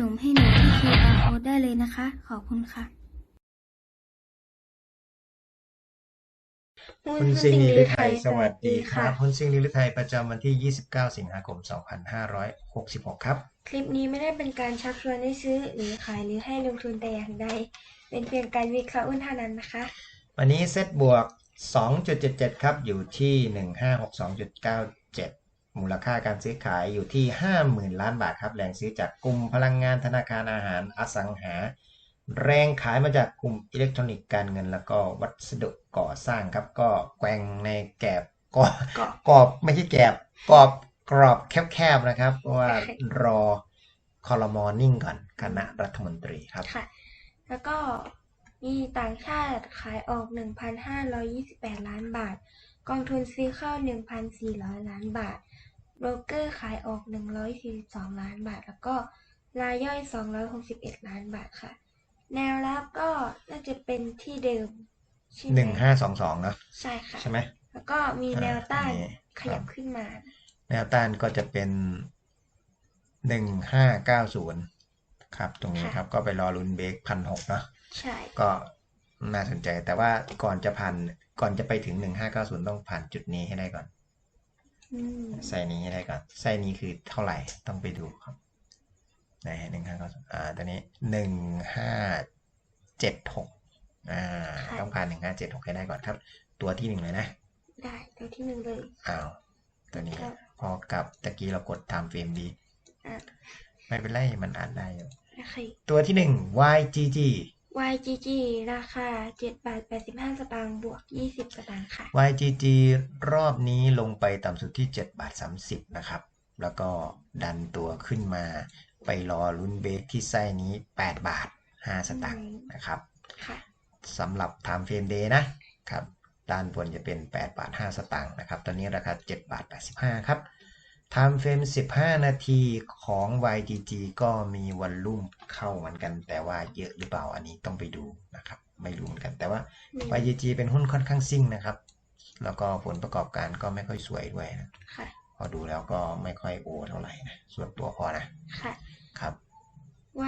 นมให้หนูที่ QR code ได้เลยนะคะ ขอบคุณค่ะ คุณซิงนิรไทยสวัสดีครับ คุณซิงนิรไทยประจำวันที่ 29 สิงหาคม 2566 ครับ คลิปนี้ไม่ได้เป็นการชักชวนให้ซื้อหรือขายหรือให้ลงทุนแต่อย่างใด เป็นเพียงการวิเคราะห์หุ้นเท่านั้นนะคะ วันนี้เซตบวก 2.77 ครับ อยู่ที่ 1562.97 มูลค่าการซื้อขายอยู่ที่ 50,000 ล้านบาทครับแรงซื้อจากกลุ่มพลังงานธนาคารอาหารอสังหา แรงขายมาจากกลุ่มอิเล็กทรอนิกส์การเงิน แล้วก็วัสดุก่อสร้างครับ ก็แกว่งในแกบกรอบกรอบกรอบไม่ใช่แกบกรอบกรอบแคบๆนะครับ เพราะว่ารอคอรมอนิ่งก่อนคณะรัฐมนตรีครับค่ะ แล้วก็มีต่างชาติขายออก 1,528 ล้านบาท กองทุนซื้อเข้า 1,400 ล้านบาท โบรกเกอร์ขายออก 142 ล้านบาท แล้วก็รายย่อย 261 ล้านบาทค่ะ แนวรับก็น่าจะเป็นที่เดิมใช่ไหมหนึ่งห้าสองสองเนาะใช่ค่ะ ใช่ไหม แล้วก็มีแนวต้านอ่านี่ขยับครับขึ้นมา แนวต้านก็จะเป็นหนึ่งห้าเก้าศูนย์ครับ ตรงนี้ครับก็ไปรอลุ้นเบรกพันหกเนาะใช่ ก็น่าสนใจแต่ว่าก่อนจะผ่านก่อนจะไปถึงหนึ่งห้าเก้าศูนย์ต้องผ่านจุดนี้ให้ได้ก่อน อืมไส้นี้ให้ได้ก่อนไส้นี้คือเท่าไหร่ต้องไปดูครับไหนหนึ่งห้าเก้าอ่าตอนนี้หนึ่งห้าเจ็ดหกอ่าต้องผ่านหนึ่งห้าเจ็ดหกให้ได้ก่อนครับ ตัวที่หนึ่งเลยนะ ได้ตัวที่หนึ่งเลยอ้าวตัวนี้ครับพอกับตะกี้เรากดตามเฟรมดีอะไม่เป็นไรมันอ่านได้อยู่โอเคตัวที่หนึ่ง YGG YGG ราคา7บาท85สตางค์บวก20สตางค์ค่ะ YGG รอบนี้ลงไปต่ำสุดที่7บาท30นะครับ แล้วก็ดันตัวขึ้นมา ไปรอลุ้นเบรกที่ไส้นี้8บาท5สตางค์นะครับค่ะสำหรับ Time Frame Day นะครับ ด้านบนจะเป็น 8 บาท 5 สตางค์นะครับ ตอนนี้ราคา 7 บาท 85 ครับ Time Frame 15 นาทีของ YGG ก็มีวันลุ่มเข้าเหมือนกัน แต่ว่าเยอะหรือเปล่าอันนี้ต้องไปดูนะครับ ไม่รู้เหมือนกันแต่ว่า YGG เป็นหุ้นค่อนข้างซิ่งนะครับ แล้วก็ผลประกอบการก็ไม่ค่อยสวยด้วยนะค่ะพอดูแล้วก็ไม่ค่อยโอเท่าไหร่นะส่วนตัวพอนะค่ะครับ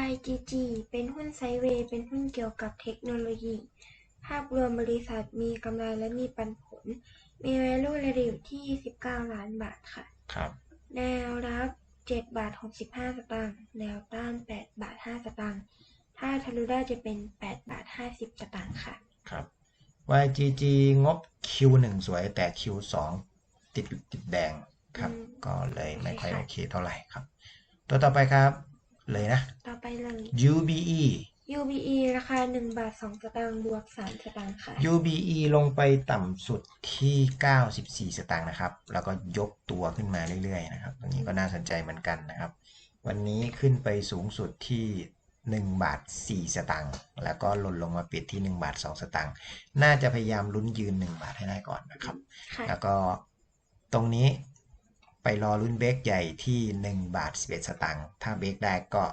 YGG เป็นหุ้นไซด์เวย์เป็นหุ้นเกี่ยวกับเทคโนโลยี ภาพรวมบริษัทมีกำไรและมีปันผล มี value ระดับที่ 19 ล้านบาทค่ะ ครับ แนวรับ7บาท65สตางค์แนวต้าน8บาท5สตางค์ถ้าทะลุได้จะเป็น8บาท50สตางค์ค่ะ ครับ YGG งบ Q1 สวยแต่ Q2 ติดติดแดงครับ อืม ก็เลยไม่ค่อยใช่โอค่ะเคเท่าไหร่ครับ ตัวต่อไปครับ เลยนะ ต่อไปเลย UBE UBE ราคา1บาท2สตางค์บวก3สตางค์ค่ะ UBE ลงไปต่ำสุดที่ 94 สตางค์นะครับ แล้วก็ยกตัวขึ้นมาเรื่อยๆนะครับ ตรงนี้ก็น่าสนใจเหมือนกันนะครับ วันนี้ขึ้นไปสูงสุดที่ 1 บาท 4 สตางค์ แล้วก็หล่นลงมาปิดที่ 1 บาท 2 สตางค์ น่าจะพยายามลุ้นยืน 1 บาทให้ได้ก่อนนะครับค่ะแล้วก็ตรงนี้ไปรอลุ้นเบรกใหญ่ที่ 1 บาท 11 สตางค์ ถ้าเบรกได้ก็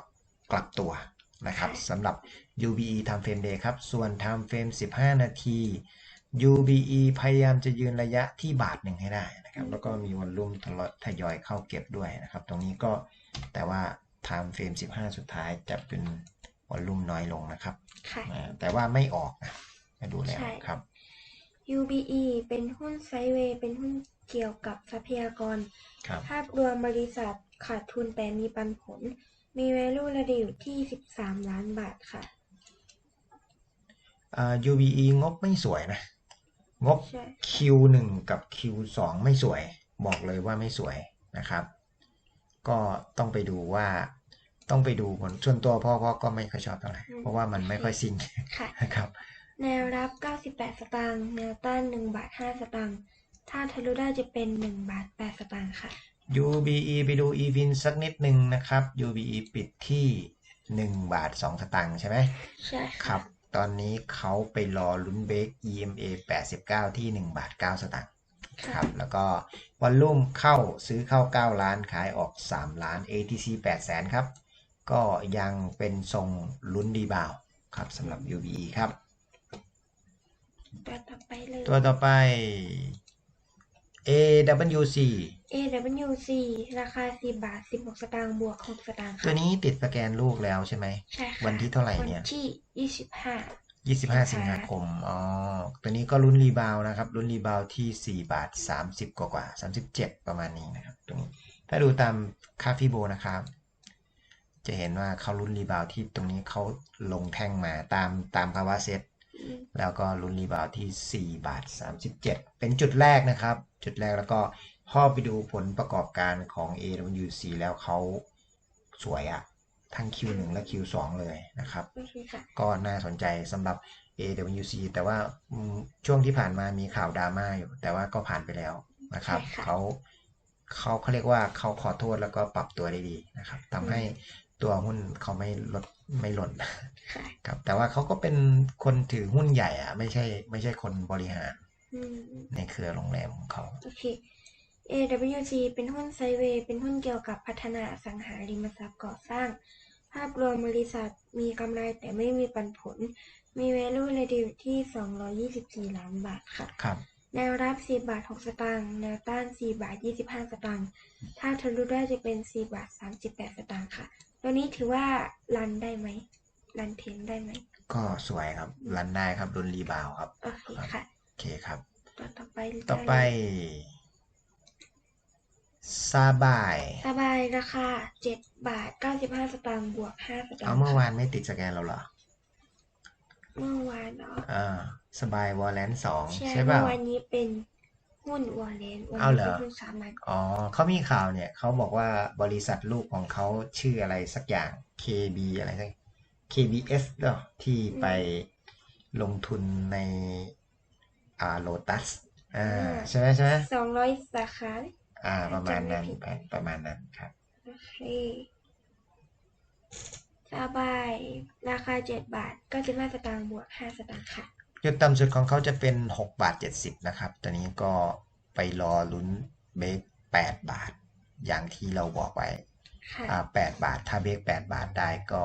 กลับตัว นะครับสำหรับ UBE Time Frame Day ครับ ส่วน Time Frame 15 นาที UBE พยายามจะยืนระยะที่บาทหนึ่งให้ได้นะครับ แล้วก็มีวอลลุ่มทยอยทยอยเข้าเก็บด้วยนะครับ ตรงนี้ก็แต่ว่า Time Frame 15 สุดท้ายจะเป็นวอลลุ่มน้อยลงนะครับค่ะอ่าแต่ว่าไม่ออกนะมาดูแล้วใช่ครับ UBE เป็นหุ้นไซด์เวย์เป็นหุ้นเกี่ยวกับทรัพยากรครับภาพรวมบริษัทขาดทุนแต่มีปันผล มี value ระดับอยู่ที่ 13 ล้านบาทค่ะ อ่า UBE งบไม่สวยนะ งบ ใช่ Q1 กับ Q2 ไม่สวย บอกเลยว่าไม่สวยนะครับ ก็ต้องไปดูว่าต้องไปดูผลส่วนตัวพ่อพ่อก็ไม่ค่อยชอบเท่าไหร่เพราะว่ามันไม่ค่อยซิงค่ะ นะครับ แนวรับ 98 สตางค์ แนวต้าน 1 บาท 5 สตางค์ ถ้าทะลุได้จะเป็น 1 บาท 8 สตางค์ค่ะ UBE ไปดู EVIN สักนิดหนึ่งนะครับ UBE ปิดที่ 1 บาท 2 สตางค์ใช่ไหมใช่คค่ะรับ ตอนนี้เขาไปรอลุ้นเบรก EMA 89 ที่ 1 บาท 9 สตางค์ครับ แล้วก็วอลลุ่มเข้าซื้อเข้า 9 ล้านขายออก 3 ล้าน ATC 8แสนครับ ก็ยังเป็นทรงลุ้นดีบาวครับสำหรับ UBE ครับ ตัวต่อไปเลยตัวต่อไป AWC AWC ราคา 10 บาท 16 สตางค์บวก 6 สตางค์ตัค่ะวนี้ติดสแกนลูกแล้วใช่ไหม ใช่ค่ะวันที่เท่าไหร่เนี่ย วันที่ 25 25 สิงหาคม อ๋อ ตัวนี้ก็ลุ้นรีบาวนะครับลุ้นรีบาวที่ 4 บาท 30 กว่ากว่า 37 ประมาณนี้นะครับตรงนี้ ถ้าดูตามคาฟิโบนะครับ จะเห็นว่าเขาลุ้นรีบาวที่ตรงนี้เขาลงแท่งมาตามตามภาวะเซต แล้วก็ลุ้นรีบาวที่ 4 บาท 37 เป็นจุดแรกนะครับ จุดแรกแล้วก็พอไปดูผลประกอบการของ AWC แล้วเขาสวยอะทั้ง Q1 และ Q2 เลยนะครับโอเคค่ะก็น่าสนใจสำหรับ AWC แต่ว่าอืมช่วงที่ผ่านมามีข่าวดราม่าอยู่ แต่ว่าก็ผ่านไปแล้วนะครับใช่ค่ะเขาเขาเขาเรียกว่าเขาขอโทษแล้วก็ปรับตัวได้ดีนะครับทำให้ตัวหุ้นเขาไม่ลดไม่หล่นค่ะครับแต่ว่าเขาก็เป็นคนถือหุ้นใหญ่อะไม่ใช่ไม่ใช่คนบริหารอืม ในเครือโรงแรมของเขา โอเค AWG เป็นหุ้นไซด์เวย์ เป็นหุ้นเกี่ยวกับพัฒนาอสังหาริมทรัพย์ก่อสร้าง ภาพรวมบริษัทมีกำไรแต่ไม่มีปันผล มี value เลยอยู่ที่ 224 ล้านบาทค่ะครับแนวรับ 4 บาท 6 สตางค์ แนวต้าน 4 บาท 25 สตางค์ ถ้าทะลุได้จะเป็น 4 บาท 38 สตางค์ค่ะ ตัวนี้ถือว่ารันได้ไหม รันเทรนได้ไหม ก็สวยครับ รันได้ครับรุนรีบาวครับ โอเคค่ะโอ เคครับ ตัวต่อไปต่อไปซาบายสบายราคา7บาท95สตางค์บวก5สตางค์เอาเมื่อวานค่ะไม่ติดสแกนเราเหรอเมื่อวานเนาะอ่าสบายวอลเลนสองใช่ใช่เปเมื่ล่าอวานนี้เป็นหุ้นวอลเลนวันเอานี้เหรอเป็นหุ้นสามัญอ๋อเขามีข่าวเนี่ยเขาบอกว่าบริษัทลูกของเขาชื่ออะไรสักอย่าง KB อะไรสัก KBS เหรอที่ไปลงทุนใน อ่าโลตัสอ่าใช่ไหมใช่ไหมสองร้อยสาขาไหมอ่า ประมาณนั้นจำไม่ผิดประมาณนั้นครับโอเคสบายราคา7บาท95สตางค์บวก5สตางค์ค่ะจุดต่ำสุดของเขาจะเป็น6บาท70นะครับ ตอนนี้ก็ไปรอลุ้นเบรก8บาท อย่างที่เราบอกไว้ค่ะอ่า8บาท ถ้าเบรก8บาทได้ก็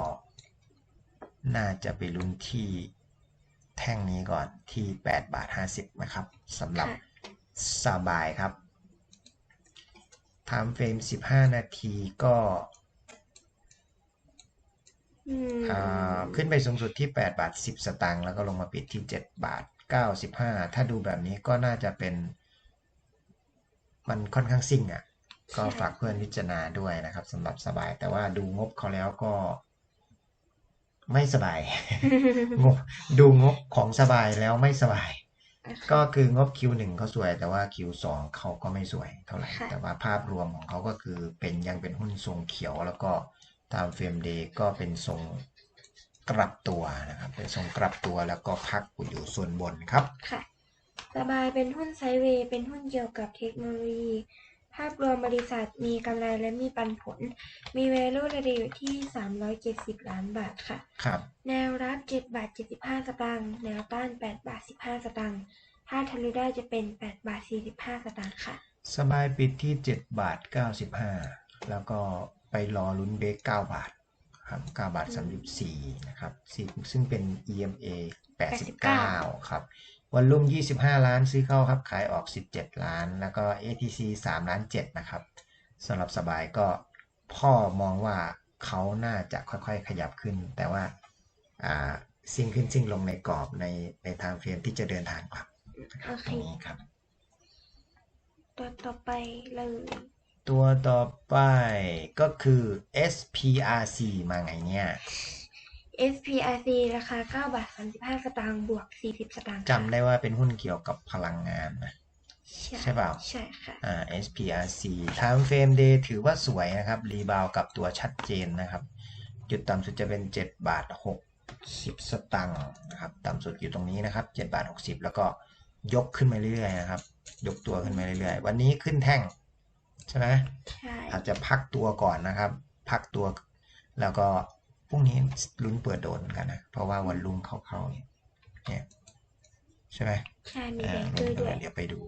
น่าจะไปลุ้นที่ แท่งนี้ก่อนที่ 8 บาท 50 นะครับสำหรับค่ะสบายครับ time frame 15 นาทีก็อืมอ่าขึ้นไปสูงสุดที่ 8 บาท 10 สตางค์แล้วก็ลงมาปิดที่ 7 บาท 95 ถ้าดูแบบนี้ก็น่าจะเป็น มันค่อนข้างซิ่งอะ ก็ฝากเพื่อนพิจารณาด้วยนะครับสำหรับสบายแต่ว่าดูงบเขาแล้วก็ ไม่สบายงบดูงบของสบายแล้วไม่สบาย ก็คืองบ Q1 เขาสวย แต่ว่า Q2 เขาก็ไม่สวยเท่าไหร่ค่ะแต่ว่าภาพรวมของเขาก็คือเป็นยังเป็นหุ้นทรงเขียว แล้วก็ตามเฟรมเดย์ก็เป็นทรงกลับตัวนะครับ เป็นทรงกลับตัวแล้วก็พักอยู่ส่วนบนครับ ค่ะ สบายเป็นหุ้นไซด์เวย์เป็นหุ้นเกี่ยวกับเทคโนโลยี ภาพรวมบริษัทมีกำไรและมีปันผล มี value เลยอยู่ที่ 370 ล้านบาทค่ะ ครับ แนวรับ 7 บาท 75 สตางค์ แนวต้าน 8 บาท 15 สตางค์ ถ้าทะลุได้จะเป็น 8 บาท 45 สตางค์ค่ะ สบายปิดที่ 7 บาท 95 แล้วก็ไปรอลุ้นเบรก9 บาท ครับ 9 บาท 34 นะครับ ซึ่งซึ่งเป็น EMA 89 ครับ วันลุ่ม 25 ล้านซื้อเข้าครับ ขายออก 17 ล้าน แล้วก็ ATC 3 ล้าน 7 นะครับสำหรับสบายก็พ่อมองว่าเขาน่าจะค่อยๆ ขยับขึ้น แต่ว่าอ่าซิ่งขึ้นซิ่งลงในกรอบในในทางเฟรมที่จะเดินทางกลับนะครับโอเคตรงนี้ครับ ตัวต่อไปเลย ตัวต่อไปก็คือ SPRC มาไงเนี่ย SPRC ราคา 9 บาท 35 สตางค์บวก 40 สตางค์ค่ะจำได้ว่าเป็นหุ้นเกี่ยวกับพลังงานนะใช่เปล่าใช่ค่ะอ่า SPRC time frame day ถือว่าสวยนะครับ รีบาวกับตัวชัดเจนนะครับ จุดต่ำสุดจะเป็น 7 บาท 60 สตังค์นะครับ ต่ำสุดอยู่ตรงนี้นะครับ 7 บาท 60 แล้วก็ยกขึ้นมาเรื่อยๆนะครับ ยกตัวขึ้นมาเรื่อยๆ วันนี้ขึ้นแท่ง ใช่ไหมใช่อาจจะพักตัวก่อนนะครับ พักตัวแล้วก็ พรุ่งนี้ลุ้นเปิดโดนเหมือนกันนะ เพราะว่าวันลุ่มเข้าๆเนี่ยเนี่ยใช่ไหมใช่มีอ่าแบงเกอร์ด้วยเดี๋ยวไปดู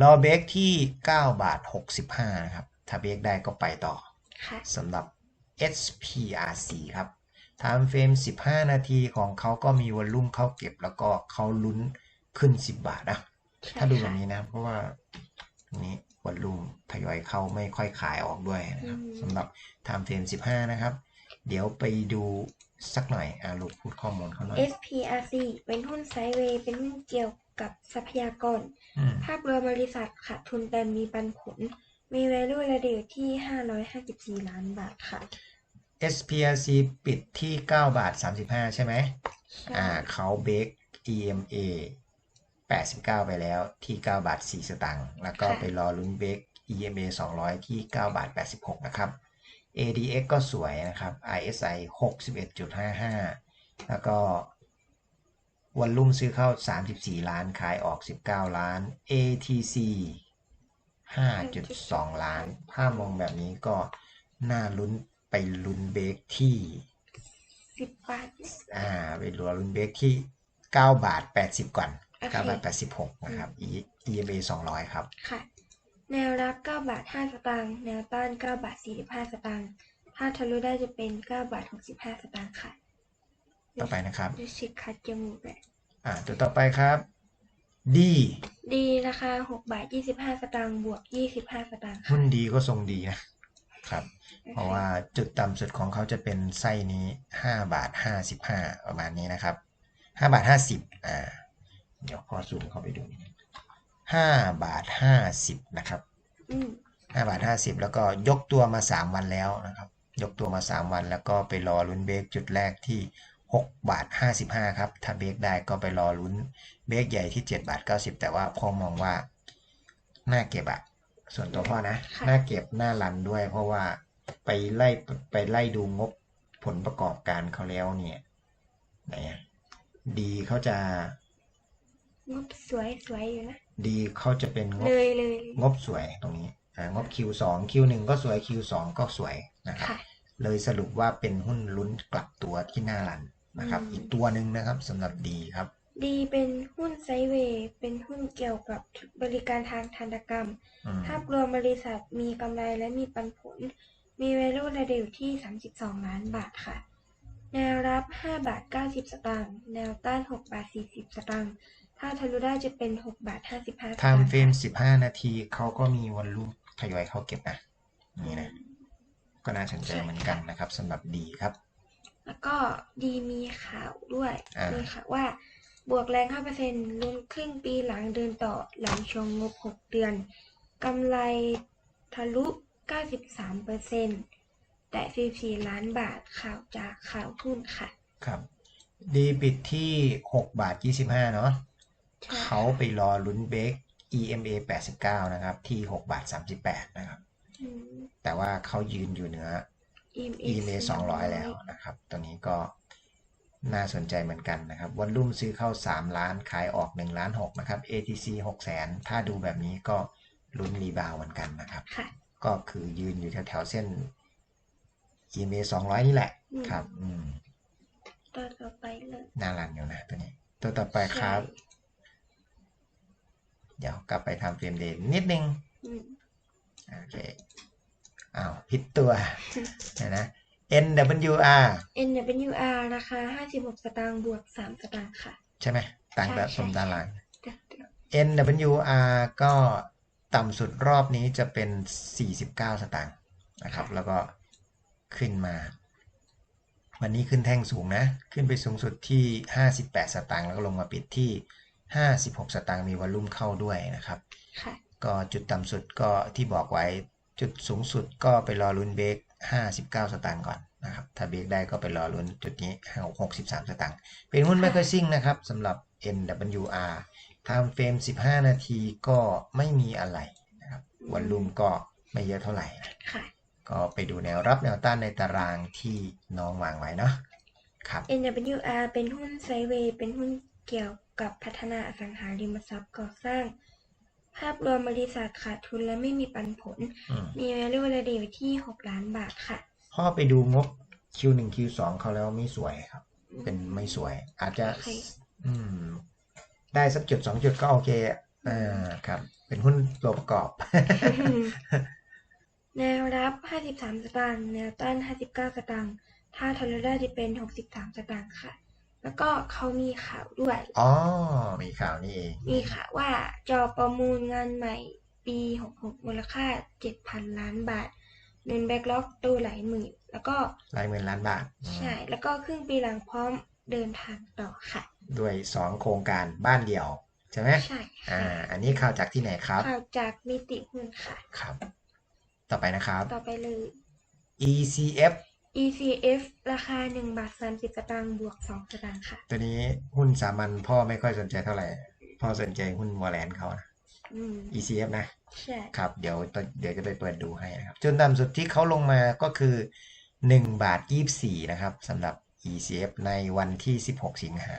รอเบรกที่9บาท65นะครับ ถ้าเบรกได้ก็ไปต่อค่ะสำหรับ SPRC ครับ time frame 15 นาทีของเขาก็มีวอลลุ่มเข้าเก็บแล้วก็เขาลุ้นขึ้น 10 บาทนะใช่ถ้าดูแบค่ะบนี้นะ เพราะว่านี้วันลุ่มทยอยเข้าไม่ค่อยขายออกด้วยนะครับอืมสำหรับ time frame 15 นะครับ เดี๋ยวไปดูสักหน่อยอ่าลูกพูดข้อมูลเขาหน่อย SPRC เป็นหุ้นไซด์เวย์เป็นหุ้นเกี่ยวกับทรัพยากร อืมภาพรวมบริษัทขาดทุนแต่มีปันผล มี value ระเดียวที่ 554 ล้านบาทค่ะ SPRC ปิดที่ 9 บาท 35 ใช่ไหมใช่อ่าเขาเบรก EMA 89 ไปแล้วที่ 9 บาท 4 สตางค์แล้วก็ไปรอลุ้นเบรก EMA 200 ที่ 9 บาท 86 นะครับ ADX ก็สวยนะครับ RSI 61.55 แล้วก็วันลุ่มซื้อเข้า 34 ล้าน ขายออก 19 ล้าน ATC 5.2 ล้านภาพมองแบบนี้ก็น่าลุ้นไปลุ้นเบรกที่ 10 บาท อ่าไปรัวรุ่นเบรกที่ 9 บาท 80 ก่อนโอเค9บาท 86 นะครับ E- EMA 200 ครับ ค่ะ แนวรับ 9 บาท 5 สตางค์ แนวต้าน 9 บาท 45 สตางค์ ถ้าทะลุได้จะเป็น 9 บาท 65 สตางค์ค่ะ ต่อไปนะครับดูสิคัดจมูกเลยอ่าตัวต่อไปครับ D ดีราคา 6 บาท 25 สตางค์ บวก 25 สตางค์ค่ะหุ้นดีก็ทรงดีนะ ครับ เพราะว่าจุดต่ำสุดของเขาจะเป็นไส้นี้ 5 บาท 55 ประมาณนี้นะครับ 5 บาท 50 อ่า เดี๋ยวพอซูมเข้าไปดูนิดนึง 5บาท50นะครับอืม5บาท50แล้วก็ยกตัวมา3วันแล้วนะครับ ยกตัวมา3วันแล้วก็ไปรอลุ้นเบรกจุดแรกที่6บาท55ครับ ถ้าเบรกได้ก็ไปรอลุ้นเบรกใหญ่ที่7บาท90แต่ว่าพ่อมองว่าน่าเก็บอะส่วนตัวพ่อนะค่ะน่าเก็บน่ารันด้วย เพราะว่าไปไล่ไปไล่ดูงบผลประกอบการเขาแล้วเนี่ยไหนอะดีเขาจะ งบสวยสวยอยู่นะดีเขาจะเป็นงบเลยเลยงบสวยตรงนี้อ่างบ Q2 Q1 ก็สวย Q2 ก็สวยนะครับ ค่ะ เลยสรุปว่าเป็นหุ้นลุ้นกลับตัวที่น่ารันนะครับ อืม อีกตัวหนึ่งนะครับสำหรับดีครับ ดีเป็นหุ้นไซด์เวย์เป็นหุ้นเกี่ยวกับบริการทางธนกรรม อืมภาพรวมบริษัทมีกำไรและมีปันผล มี value ระเดียวที่ 32 ล้านบาทค่ะ แนวรับ 5 บาท 90 สตางค์ แนวต้าน 6 บาท 40 สตางค์ ถ้าทะลุได้จะเป็น6บาท55สไทตางม์ค์เฟรมค่ะ15นาทีเขาก็มีวันรุ่มทยอยเข้าเก็บนะนี่นะ ก็น่าสนใจเหมือนกันนะครับสำหรับดีครับ แล้วก็ดีมีข่าวด้วยอ่ามีมีข่าวว่าบวกแรง5%ลุ้นครึ่งปีหลังเดินต่อหลังชงงบ 6 เดือนกำไรทะลุ 93%แต่ 44 ล้านบาทข่าวจากข่าวหุ้นค่ะ ครับ ดีปิดที่ 6 บาท 25 เนาะใช่ เขาไปรอลุ้นเบรก EMA 89 นะครับ ที่ 6 บาท 38 นะครับอืมแต่ว่าเขายืนอยู่เหนือ EMA EMA 200 แล้วนะครับ ตัวนี้ก็น่าสนใจเหมือนกันนะครับวันรุ่มซื้อเข้า 3 ล้านขายออก 1 ล้าน 6 นะครับ ATC 6แสนถ้าดูแบบนี้ก็ลุ้นรีบาวด์เหมือนกันนะครับค่ะก็คือยืนอยู่แถวๆเส้น EMA 200 นี่แหละอืมครับ อืมตัวต่อไปเลยน่ารันอยู่นะตัวนี้ ตัวต่อไปครับใช่ เดี๋ยวกลับไปทำเฟรมเดย์นิดนึงอืมโอเคอ้าวผิดตัวเดี๋ยวนะ NWR NWR ราคา56 สตางค์บวก 3 สตางค์ค่ะ ใช่ไหมต่างแบบใช่สมดาราเดี๋ยวเดี๋ยว NWR ก็ต่ำสุดรอบนี้จะเป็น 49 สตางค์นะครับ แล้วก็ขึ้นมา วันนี้ขึ้นแท่งสูงนะ ขึ้นไปสูงสุดที่ 58 สตางค์แล้วก็ลงมาปิดที่ 56 สตางค์มีวอลลุ่มเข้าด้วยนะครับค่ะก็จุดต่ำสุดก็ที่บอกไว้จุดสูงสุดก็ไปรอลุ้นเบรก59 สตางค์ก่อนนะครับ ถ้าเบรกได้ก็ไปรอลุ้นจุดนี้ 63 สตางค์ เป็นหุ้นไม่ค่อยซิ่งนะครับสำหรับ NWR ไทม์เฟรม 15 นาทีก็ไม่มีอะไรนะครับวันลุ่มก็ไม่เยอะเท่าไหร่นะค่ะก็ไปดูแนวรับแนวต้านในตารางที่น้องวางไว้เนาะครับ NWR เป็นหุ้นไซด์เวย์เป็นหุ้นเกี่ยว กับพัฒนาอสังหาริมทรัพย์ก่อสร้าง ภาพรวมบริษัทขาดทุนและไม่มีปันผล อืมมี value ระเดียวที่ 6 ล้านบาทค่ะ พ่อไปดูงบ Q1 Q2 เขาแล้วไม่สวยครับ เป็นไม่สวย อาจจะโอเคอืม ได้สักจุดสองจุดก็โอเคอะอ่าครับ เป็นหุ้นตัวประกอบ แนวรับ 53 สตางค์ แนวต้าน 59 สตางค์ ถ้าทะลุได้จะเป็น 63 สตางค์ค่ะ แล้วก็เขามีข่าวด้วย อ๋อ มีข่าวนี่เองมีข่าวว่าจอประมูลงานใหม่ปี 66 มูลค่า 7,000 ล้านบาท เงินแบ็กล็อกตัวหลายหมื่น แล้วก็หลายหมื่นล้านบาทอืมใช่ แล้วก็ครึ่งปีหลังพร้อมเดินทางต่อค่ะ ด้วยสองโครงการบ้านเดี่ยว ใช่ไหมใช่อ่าค่ะอันนี้ข่าวจากที่ไหนครับ ข่าวจากมิติหุ้นค่ะ ครับ ต่อไปนะครับ ต่อไปเลย ECF ECF ราคา1บาท30สตางค์บวก2สตางค์ค่ะ ตัวนี้หุ้นสามัญพ่อไม่ค่อยสนใจเท่าไหร่ พ่อสนใจหุ้นวอลเลนเขานะ อืม ECF นะ ใช่ ครับ เดี๋ยวตอนเดี๋ยวจะไปเปิดดูให้นะครับ จนต่ำสุดที่เขาลงมาก็คือ1บาท24นะครับสำหรับ ECF ในวันที่16สิงหา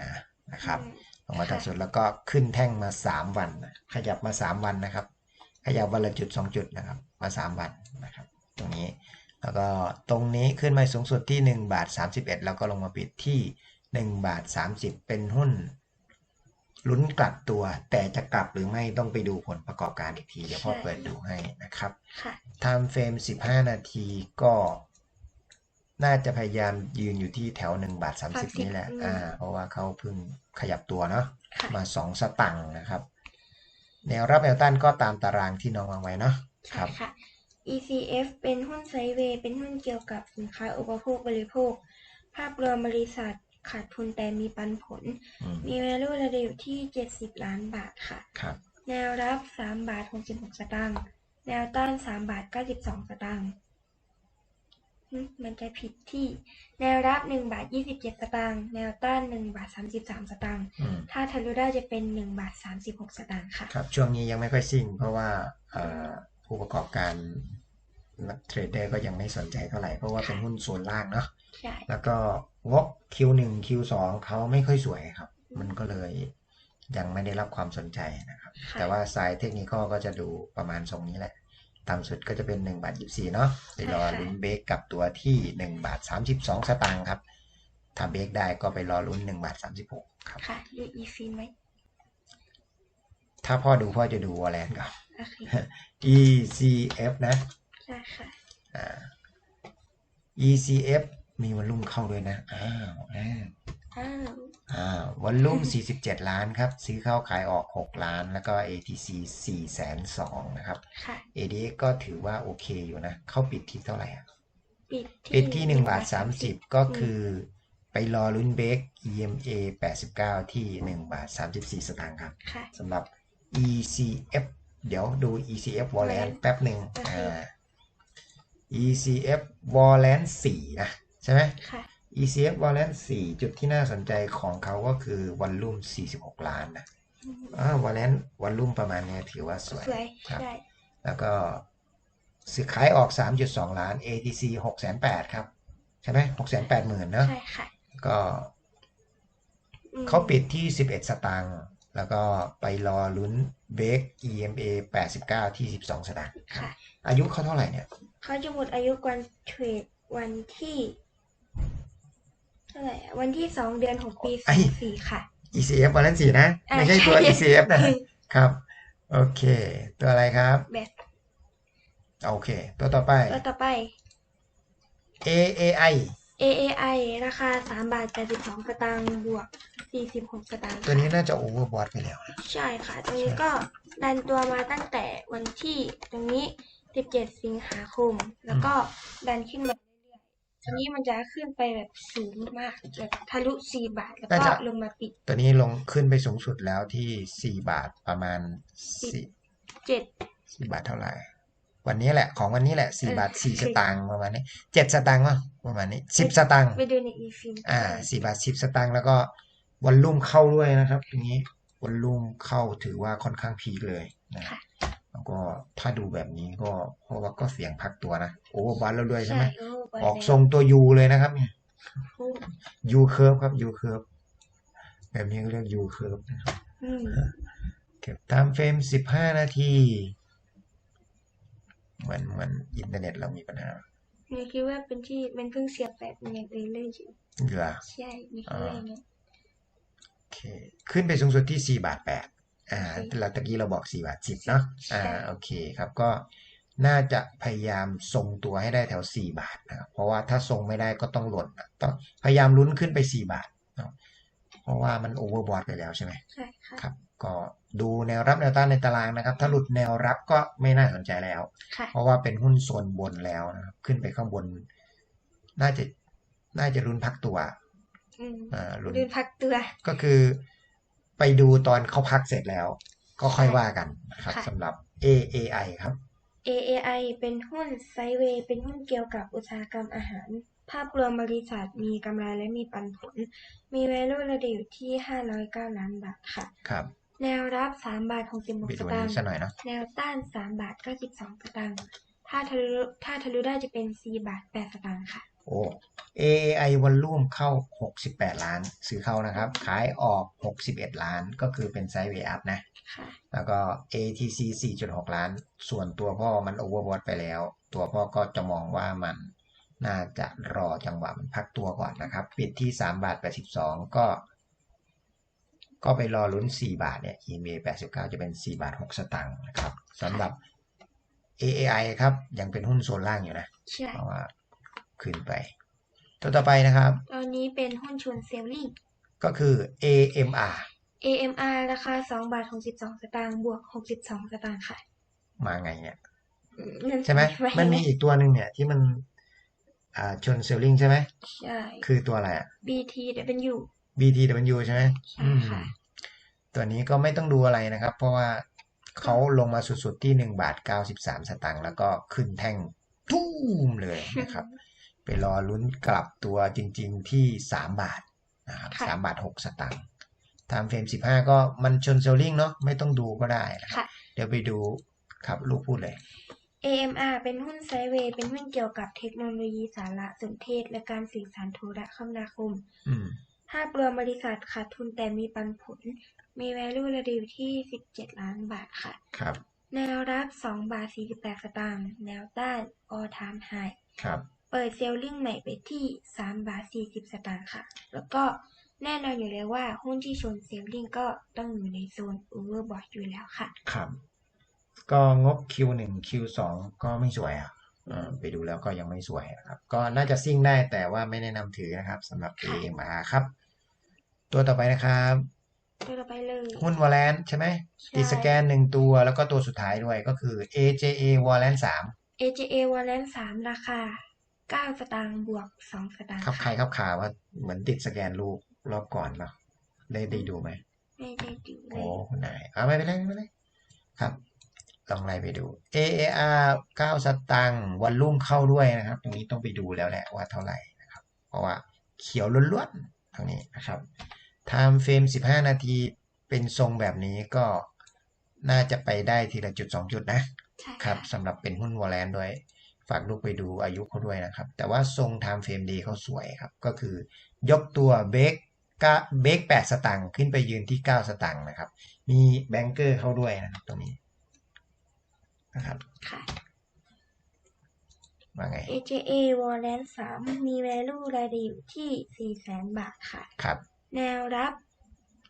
นะครับ อืม ลงมาต่ำสุดแล้วก็ขึ้นแท่งมา3วันนะขยับมา3วันนะครับ ขยับวันละจุด2จุดนะครับ มา3วันนะครับ ตรงนี้ แล้วก็ตรงนี้ขึ้นมาสูงสุดที่ 1 บาท 31 แล้วก็ลงมาปิดที่ 1 บาท 30 เป็นหุ้นลุ้นกลับตัว แต่จะกลับหรือไม่ต้องไปดูผลประกอบการอีกที เดี๋ยวพ่อเปิดดูให้นะครับค่ะ time frame 15 นาทีก็ น่าจะพยายามยืนอยู่ที่แถว 1 บาท 30 30นี่แหละอืมอ่าเพราะว่าเขาเพิ่งขยับตัวเนาะค่ะมา 2 สตังค์นะครับ แนวรับแนวต้านก็ตามตารางที่น้องวางไว้เนาะคใช่รับค่ะ ECF เป็นหุ้นไซด์เวย์ เป็นหุ้นเกี่ยวกับสินค้าอุปโภคบริโภค ภาพรวมบริษัทขาดทุนแต่มีปันผล อืมมี value ระดับอยู่ที่ 70 ล้านบาทค่ะ ครับแนวรับ 3 บาท 66 สตางค์ แนวต้าน 3 บาท 92 สตางค์หึมันจะผิดที่ แนวรับ 1 บาท 27 สตางค์ แนวต้าน 1 บาท 33 สตางค์ อืมถ้าทะลุได้จะเป็น 1 บาท 36 สตางค์ค่ะ ครับ ช่วงนี้ยังไม่ค่อยซิ่งเพราะว่าเอ่อ ผู้ประกอบการนักเทรดเดอร์ก็ยังไม่สนใจเท่าไหร่ เพราะว่าเป็นหุ้นโซนล่างเนาะใช่แล้วก็งบ Q1 Q2 เขาไม่ค่อยสวยครับ มันก็เลยยังไม่ได้รับความสนใจนะครับค่ะแต่ว่าสายเทคนิคก็จะดูประมาณทรงนี้แหละ ต่ำสุดก็จะเป็น 1 บาท 24 เนาะไปรอลุ้นเบรกกับตัวที่ 1 บาท 32 สตางค์ครับ ถ้าเบรกได้ก็ไปรอลุ้น 1 บาท 36 ครับ ค่ะดู e f i n ไหม ถ้าพ่อดูพ่อจะดูวอลเลนก่อน โอเค ECF นะใช่ค่ะ อ่า ECF มีวอลลุ่มเข้าด้วยนะ อ้าวอ้าวอ้าวอ่าวอลลุ่ม 47 ล้านครับ ซื้อเข้าขายออก 6 ล้าน แล้วก็ ATC 4แสน2นะครับ ค่ะ ADX ก็ถือว่าโอเคอยู่นะ เข้าปิดที่เท่าไหร่อะปิดปิดที่1บาท30 30 ก็คือไปรอลุ้นเบรก EMA 89 ที่1บาท34 สตางค์ครับค่ะสำหรับ ECF เดี๋ยวดู ECF w a l l a n แป๊บหนึ่งโอเคอ่า ECF w a l l a n 4นะ ใช่ไหมค่ะ ECF w a l l a n 4จุดที่น่าสนใจของเขาก็คือวันลุ่ม 46 ล้านนะอ่าวอลเลนวันลุ่มประมาณเนี้ยถือว่าสวยสวยครับใช่แล้วก็ซื้อขายออก 3.2 ล้าน ATC 6,800ครับ ใช่ไหม680,000หมื่นเนอะใช่ค่ะ ก็อืมเขาปิดที่ 11 สตางค์ แล้วก็ไปรอลุ้นเบรก EMA 89 ที่ 12สตางค์ครับค่ะ อายุเขาเท่าไหร่เนี่ยเขาจะหมดอายุวันเทรดวันที่เท่าไหร่อะวันที่สองเดือนหกปีไอ้สองสี่ค่ะ ECF วันนั้นสี่นะอ่าไม่ใช่ตัวใช่ ECF นะครับ โอเค ตัวอะไรครับแบบโอเค ตัวต่อไป ตัวต่อไป AAI AAI ราคาสามบาทแปดสิบสองสตางค์บวกสี่สิบหกสตางค์ตัวนี้น่าจะโอเวอร์บอทไปแล้วนะใช่ค่ะ ตรงนี้ก็ดันตัวมาตั้งแต่วันที่ตรงนี้สิบเจ็ดสิงหาคม แล้วก็ดันขึ้นมาเรื่อยๆทีนี้มันจะขึ้นไปแบบสูงมากแบบทะลุสี่บาทแล้วก็ลงมาปิด ตัวนี้ลงขึ้นไปสูงสุดแล้วที่4บาทประมาณสิบ4เจ็ด4บาทเท่าไหร่ วันนี้แหละ ของวันนี้แหละเออ4บาท4สตางค์ประมาณนี้7สตางค์วะประมาณนี้10สตางค์ไปดูในอีฟินอ่าสี่บาทสิบสตางค์แล้วก็วันลุ่มเข้าด้วยนะครับตรงนี้วันลุ่มเข้าถือว่าค่อนข้างพีคเลยนะค่ะแล้วก็ถ้าดูแบบนี้ก็เพราะว่าก็เสียงพักตัวนะโอเวอร์บัตแล้วด้วยใช่ไหมโอ้บออกทรงตัวยูเลยนะครับเนี่ยโอ้ยูเคิร์ฟครับยูเคิร์ฟแบบนี้เรียกยูเคิร์ฟนะครับอืมเก็บตามเฟรมสิบห้านาที เหมือนเหมือนอินเทอร์เน็ตเรามีปัญหาเนี่ยคิดว่าเป็นที่มันเพิ่งเสียบแบบมันยังเลยเลยอยู่เหลือใช่มีคิดว่าอย่างนั้นโอเคขึ้นไปสูงสุดที่4บาท8อ่าโอเคเราตะกี้เราบอก4บาท10เนาะอ่าใช่โอเคครับก็น่าจะพยายามทรงตัวให้ได้แถว 4 บาทนะครับเพราะว่าถ้าทรงไม่ได้ก็ต้องหล่นนะต้องพยายามลุ้นขึ้นไป 4 บาทเนาะเพราะว่ามันโอเวอร์บอทไปแล้วใช่ไหมใช่ค่ะครับ ก็ดูแนวรับแนวต้านในตารางนะครับ ถ้าหลุดแนวรับก็ไม่น่าสนใจแล้วค่ะเพราะว่าเป็นหุ้นโซนบนแล้วนะครับขึ้นไปข้างบน น่าจะน่าจะรุนพักตัวอืมอ่ารุนดืนพักตัวก็คือไปดูตอนเขาพักเสร็จแล้ว ก็ค่อยว่ากันนะครับค่ะสำหรับ AAI ครับ AAI เป็นหุ้นไซด์เวย์เป็นหุ้นเกี่ยวกับอุตสาหกรรมอาหาร ภาพรวมบริษัทมีกำไรและมีปันผล มี value ระดับอยู่ที่ 509 ล้านบาทค่ะ ครับ แนวรับ3บาทไป66สดูอันตางนี้ค์สักหน่อยเนาะแนวต้าน3บาท92สตางค์ถ้าทะลุถ้าทะลุได้จะเป็น4บาท8สตางค์ค่ะ โอ้ AAI วันรุ่มเข้า 68 ล้าน ซื้อเข้านะครับ ขายออก 61 ล้านก็คือเป็นไซด์เวย์อัพนะค่ะแล้วก็ ATC 4.6 ล้าน ส่วนตัวพ่อมันโอเวอร์บอทไปแล้ว ตัวพ่อก็จะมองว่ามันน่าจะรอจังหวะมันพักตัวก่อนนะครับ ปิดที่ 3 บาท82ก็ ก็ไปรอลุ้น 4 บาทเนี่ย EMA 89 จะเป็น 4 บาท 6 สตางค์นะครับสำหรับ AAI ครับ ยังเป็นหุ้นโซนล่างอยู่นะ ใช่ เพราะว่าขึ้นไป ตัวต่อไปนะครับ ตอนนี้เป็นหุ้นชวนเซลลิงก็คือ AMR AMR ราคา2บาท62สตางค์บวก 62 สตางค์ค่ะ มาไงเนี่ยอืเงินใช่ไหมมันมีอีกตัวหนึ่งเนี่ย ที่มันอ่าชนเซลลิงใช่ไหมใช่ คือตัวอะไรอะ BTW BTW ใช่ไหมใช่อืมค่ะตัวนี้ก็ไม่ต้องดูอะไรนะครับ เพราะว่าเขาลงมาสุดๆที่1บาท93สตางค์แล้วก็ขึ้นแท่งทุ่มเลยนะครับ ไปรอลุ้นกลับตัวจริง ๆที่3บาทนะครับค่ะสามบาท6สตางค์ไทม์เฟรม15ก็มันชนเซลลิงเนาะไม่ต้องดูก็ได้นะครับค่ะเดี๋ยวไปดูครับลูกพูดเลย AMR เป็นหุ้นไซด์เวย์เป็นหุ้นเกี่ยวกับเทคโนโลยีสารสนเทศ และการสื่อสารโทรคมนาคมอืม ภาพรวมบริษัทขาดทุนแต่มีปันผล มี value ระดับอยู่ที่ 17 ล้านบาทค่ะ ครับ แนวรับ 2 บาท 48 สตางค์ แนวต้าน all time high ครับ เปิดเซลลิงใหม่ไปที่ 3 บาท 40 สตางค์ค่ะ แล้วก็แน่นอนอยู่แล้วว่าหุ้นที่ชนเซลลิงก็ต้องอยู่ในโซน overbought อยู่แล้วค่ะ ครับ ก็งบ Q1 Q2 ก็ไม่สวยอะเออไปดูแล้วก็ยังไม่สวยนะครับ ก็น่าจะซิ่งได้แต่ว่าไม่แนะนำถือนะครับสำหรับค่ะ AMR ครับ ตัวต่อไปนะครับตัวต่อไปเลยหุ้นวอลเลนใช่ไหมใช่ติดสแกนหนึ่งตัวแล้วก็ตัวสุดท้ายด้วยก็คือ AJA วอลเลน3 AJA Warrant 3ราคา9สตางค์บวก2สตางค์ครับใครค่ะครับข่าวว่าเหมือนติดสแกนรูปรอบก่อนเนาะได้ได้ดูไหมไม่ได้ดูเลโอ้ยคุณนายเอาไม่เป็นไรไม่เป็นไรครับลองไล่ไปดู AAR 9 สตังค์วันรุ่งเข้าด้วยนะครับ ตรงนี้ต้องไปดูแล้วแหละว่าเท่าไหร่นะครับ เพราะว่าเขียวล้วนๆตรงนี้นะครับ time frame 15 นาทีเป็นทรงแบบนี้ก็น่าจะไปได้ทีละจุด 2 จุดนะใช่ครับสำหรับเป็นหุ้นวอลเลนด้วย ฝากลูกไปดูอายุเขาด้วยนะครับ แต่ว่าทรง time frame ดีเขาสวยครับ ก็คือยกตัวเบรกกะเบรก8 สตังค์ขึ้นไปยืนที่ 9 สตังค์นะครับ มีแบงเกอร์เข้าด้วยนะครับตรงนี้นะครับค่ะว่าไง AJA Warrant 3มี value รายได้อยู่ที่4แสนบาทค่ะ ครับ แนวรับ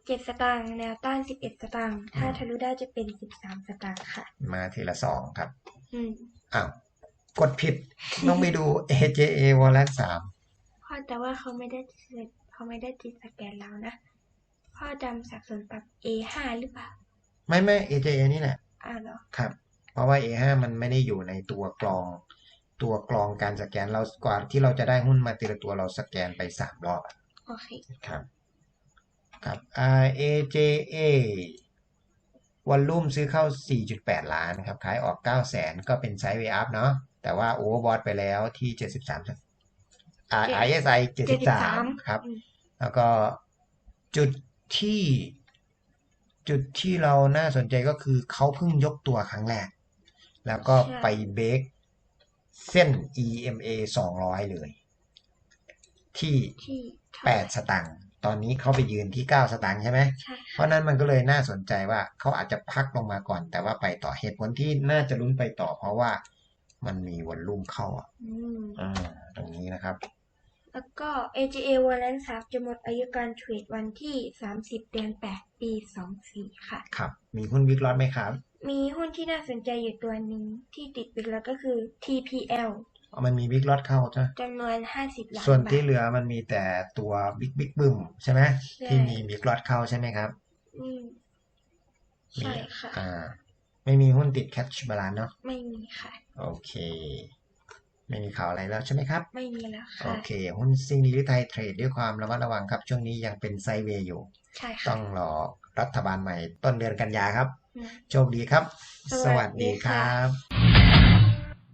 7สตางค์แนวต้าน11สตางค์ถ้าทะลุได้จะเป็น13สตางค์ค่ะ มาทีละสองครับ อืมอ้าวกดผิดต้องไปดู AJA w a l l e t 3พ่อแต่ว่าเขาไม่ได้ติดเขาไม่ได้ติดสแกนเรานะพ่อจำสับสนกับ A5 หรือเปล่า ไม่ไม่ AJA นี่แหละอ้าวเหรอครับ เพราะว่า A5 มันไม่ได้อยู่ในตัวกรอง ตัวกรองการสแกนเรากว่าที่เราจะได้หุ้นมาทีละตัวเราสแกนไปสามรอบอะโอเคครับ ครับ RAJA วันลุ่มซื้อเข้า 4.8 ล้านครับ ขายออก 9 0 0แสนก็เป็นไซด์เวย์อัพเนาะ แต่ว่าโอเวอร์บอทไปแล้วที่ 73อ่า RSI 73 ครับอืมแล้วก็จุดที่ จุดที่เราน่าสนใจก็คือเขาเพิ่งยกตัวครั้งแรก แล้วก็ใช่ไปเบรกเส้น EMA 200 เลย ที่ที่เท่าไหร่8สตางค์ ตอนนี้เขาไปยืนที่9สตางค์ใช่ไหมใช่เพราะนั้นมันก็เลยน่าสนใจว่าเขาอาจจะพักลงมาก่อน แต่ว่าไปต่อเหตุผลที่น่าจะลุ้นไปต่อ เพราะว่ามันมีวอลลุ่มเข้าอะอืมอ่าตรงนี้นะครับ แล้วก็ AGA Warrant 3จะหมดอายุการเทรดวันที่ 30 เดือน 8 ปี 24 ค่ะ ครับ มีหุ้นวิกลอตไหมครับ มีหุ้นที่น่าสนใจอยู่ตัวหนึ่งที่ติดไปแล้วก็คือ TPL อ๋อ มันมีวิกลอตเข้าใช่ไหมจำนวน50ล้านส่วนบาที่ทเหลือมันมีแต่ตัวบิ๊กบิ๊กบึ้มใช่ไหมใช่ที่มีวิกลอตเข้าใช่ไหมครับอืมใช่ค่ะอ่า ไม่มีหุ้นติดแคชบาลานเนาะไม่มีค่ะ โอเค ไม่มีข่าวอะไรแล้วใช่ไหมครับ ไม่มีแล้วโอค่ะเค หุ้นซิงหรือไทยเทรดด้วยความระมัดระวังครับ ช่วงนี้ยังเป็นไซด์เวย์อยู่ใช่ค่ะต้องรอรัฐบาลใหม่ต้นเดือนกันยาครับอืมโชคดีครับสสวัวัสสดีดีคค่ะรับ